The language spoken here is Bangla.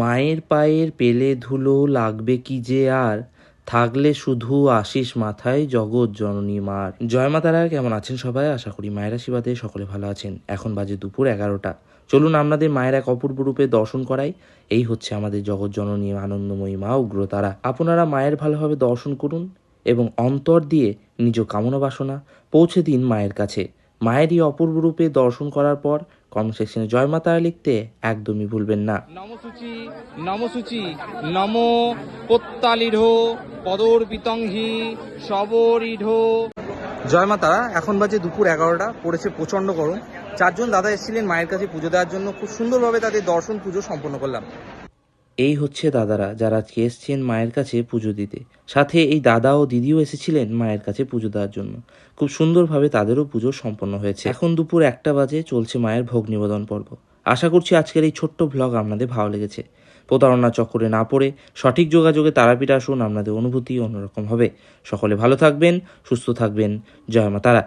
মায়ের পায়ের পেলে ধুলো লাগবে কি যে আর? থাকলে শুধু আশিস মাথায় জগৎ জননী মার। জয় মাতারা কেমন আছেন সবাই? আশা করি মায়ের আশীর্বাদে সকলে ভালো আছেন। এখন বাজে দুপুর এগারোটা। চলুন আপনাদের মায়ের এক অপূর্ব রূপে দর্শন করাই। এই হচ্ছে আমাদের জগৎ জননী আনন্দময়ী মা উগ্রতারা। আপনারা মায়ের ভালোভাবে দর্শন করুন এবং অন্তর দিয়ে নিজ কামনা বাসনা পৌঁছে দিন মায়ের কাছে। মায়ের এই অপূর্ব রূপে দর্শন করার পর কমেন্ট সেকশনে জয় মাতারা লিখতে একদমই ভুলবেন না। নমসূচি নমসূচি নম প্রত্যালিঢ পদর্পিতংহি শবরিঢ জয় মা তারা এখন বাজে দুপুর এগারোটা পড়েছে প্রচণ্ড গরম। চারজন দাদা এসেছিলেন মায়ের কাছে পুজো দেওয়ার জন্য। খুব সুন্দরভাবে তাদের দর্শন পুজো সম্পন্ন করলাম। এই হচ্ছে দাদারা যারা আজকে এসছেন মায়ের কাছে পুজো দিতে। সাথে এই দাদা ও দিদিও এসেছিলেন মায়ের কাছে পুজো দেওয়ার জন্য। খুব সুন্দরভাবে তাদেরও পুজো সম্পন্ন হয়েছে। এখন দুপুর একটা বাজে, চলছে মায়ের ভোগ নিবেদন পর্ব। আশা করছি আজকের এই ছোট্ট ভ্লগ আপনাদের ভালো লেগেছে। প্রতারণা চক্করে না পড়ে, সঠিক যোগাযোগে তারাপীঠ আসুন, আপনাদের অনুভূতি অন্যরকম হবে। সকলে ভালো থাকবেন, সুস্থ থাকবেন। জয় মা তারা।